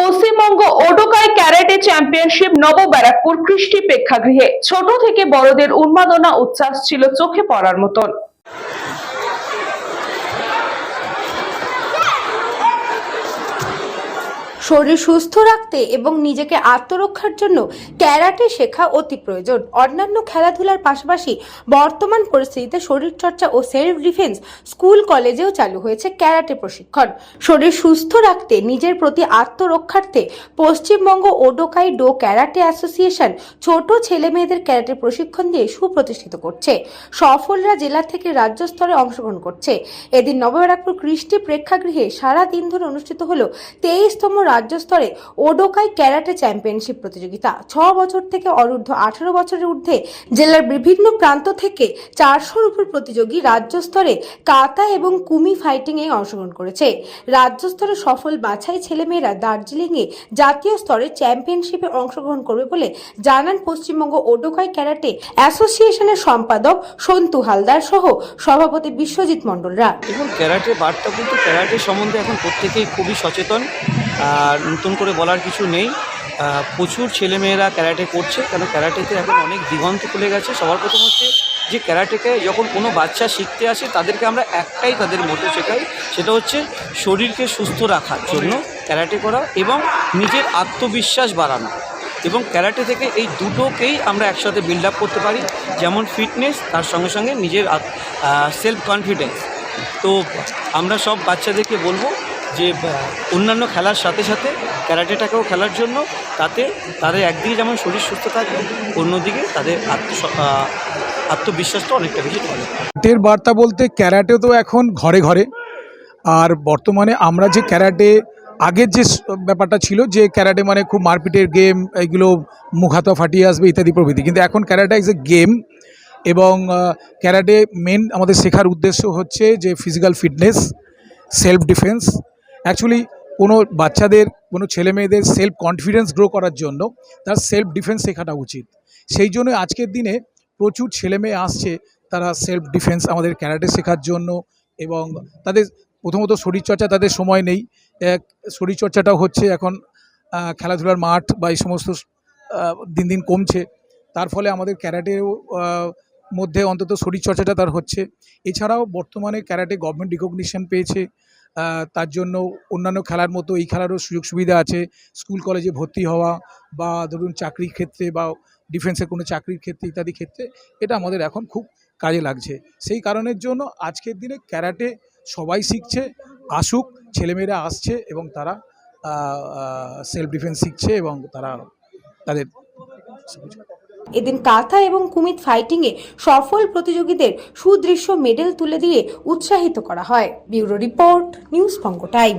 পশ্চিমবঙ্গ ওডোকায় ক্যারেটে championship নব ব্যারাকপুর কৃষ্টি প্রেক্ষাগৃহে। ছোট থেকে বড়দের উন্মাদনা, উচ্ছ্বাস ছিল চোখে পড়ার মতন। শরীর সুস্থ রাখতে এবং নিজেকে আত্মরক্ষার জন্য ক্যারাটে শেখা অতি প্রয়োজন। অন্যান্য খেলাধুলার পাশাপাশি বর্তমান পরিস্থিতিতে শরীরচর্চা ও সেলফ ডিফেন্স স্কুল, কলেজেও চালু হয়েছে ক্যারাটে প্রশিক্ষণ। শরীর সুস্থ রাখতে, নিজের প্রতি আত্মরক্ষার্থে Paschimbanga Odokai do karate association ছোট ছেলে মেয়েদের ক্যারাটে প্রশিক্ষণ দিয়ে সুপ্রতিষ্ঠিত করছে। সফলরা জেলা থেকে রাজ্য স্তরে অংশগ্রহণ করছে। এদিন নবব্যারাকপুর কৃষ্টি প্রেক্ষাগৃহে সারা দিন ধরে অনুষ্ঠিত হলো তেইশতম রাজ্য স্তরে ওডোকাই ক্যারাটে চ্যাম্পিয়নশিপ প্রতিযোগিতা। ছ বছর থেকে অনূর্ধ্ব আঠারো বছরের ঊর্ধ্বে জেলার বিভিন্ন প্রান্ত থেকে চারশোর উপর প্রতিযোগী রাজ্য স্তরে কাতা এবং কুমি ফাইটিং এ অংশগ্রহণ করেছে। রাজ্য স্তরে সফল বাছাই ছেলেমেয়েরা দার্জিলিংয়ে জাতীয় স্তরে চ্যাম্পিয়নশিপে অংশগ্রহণ করবে বলে জানান পশ্চিমবঙ্গ ওডোকাই ক্যারাটে অ্যাসোসিয়েশনের সম্পাদক সন্তু হালদার সহ সভাপতি বিশ্বজিৎ মণ্ডলরা। দেখুন, ক্যারাটে বার্তা কিন্তু ক্যারাটে সম্বন্ধে এখন প্রত্যেকেই খুবই সচেতন। আর নতুন করে বলার কিছু নেই। প্রচুর ছেলেমেয়েরা ক্যারাটে করছে, কেন ক্যারাটেতে এখন অনেক দিগন্ত খুলে গেছে। সবার প্রথম হচ্ছে যে ক্যারাটেকে যখন কোনো বাচ্চা শিখতে আসে, তাদেরকে আমরা একটাই তাদের মোটো শেখাই, সেটা হচ্ছে শরীরকে সুস্থ রাখার জন্য ক্যারাটে করা এবং নিজের আত্মবিশ্বাস বাড়ানো। এবং ক্যারাটে থেকে এই দুটোকেই আমরা একসাথে বিল্ড আপ করতে পারি, যেমন ফিটনেস তার সঙ্গে সঙ্গে নিজের সেলফ কনফিডেন্স তো আমরা সব বাচ্চাদেরকে বলব যে অন্যান্য খেলার সাথে সাথে ক্যারাটেটাকেও খেলার জন্য তাতে তাদের একদিকে যেমন শরীর সুস্থ থাকবে অন্যদিকে তাদের আত্ম আত্মবিশ্বাসটা অনেকটা বেশি বাড়বে ক্যারাটের বার্তা বলতে ক্যারাটে তো এখন ঘরে ঘরে। আর বর্তমানে আমরা যে ক্যারাটে, আগের যে ব্যাপারটা ছিল যে ক্যারাটে মানে খুব মারপিটের গেম, এগুলো মুখাতা ফাটিয়ে আসবে ইত্যাদি প্রভৃতি। কিন্তু এখন ক্যারাটে ইজ এ গেম এবং ক্যারাটে মেন আমাদের শেখার উদ্দেশ্য হচ্ছে যে physical fitness self defence actually কোনো বাচ্চাদের, কোনো ছেলে মেয়েদের সেলফ কনফিডেন্স গ্রো করার জন্য তার সেলফ ডিফেন্স শেখাটা উচিত। সেই জন্য আজকের দিনে প্রচুর ছেলে মেয়ে আসছে তারা সেলফ ডিফেন্স আমাদের ক্যারাটে শেখার জন্য এবং তাদের প্রথমত শরীরচর্চা তাদের সময় নেই। এক, শরীরচর্চাটাও হচ্ছে এখন খেলাধুলার মাঠ বা এই সমস্ত দিন দিন কমছে। তার ফলে আমাদের ক্যারাটেও মধ্যে অন্তত শরীরচর্চাটা তার হচ্ছে। এছাড়াও বর্তমানে ক্যারাটে গভর্নমেন্ট রিকগনিশন পেয়েছে। তার জন্য অন্যান্য খেলার মতো এই খেলারও সুযোগ সুবিধা আছে। স্কুল, কলেজে ভর্তি হওয়া বা ধরুন চাকরির ক্ষেত্রে বা ডিফেন্সের কোনো চাকরির ক্ষেত্রে ইত্যাদি ক্ষেত্রে এটা আমাদের এখন খুব কাজে লাগছে। সেই কারণের জন্য আজকের দিনে ক্যারাটে সবাই শিখছে, আসুক, ছেলেমেয়েরা আসছে এবং তারা সেলফ ডিফেন্স শিখছে এবং তারা তাদের এদিন কাথা এবং কুমিত ফাইটিংয়ে সফল প্রতিযোগীদের সুদৃশ্য মেডেল তুলে দিয়ে উৎসাহিত করা হয়। Bureau report, news Banga time.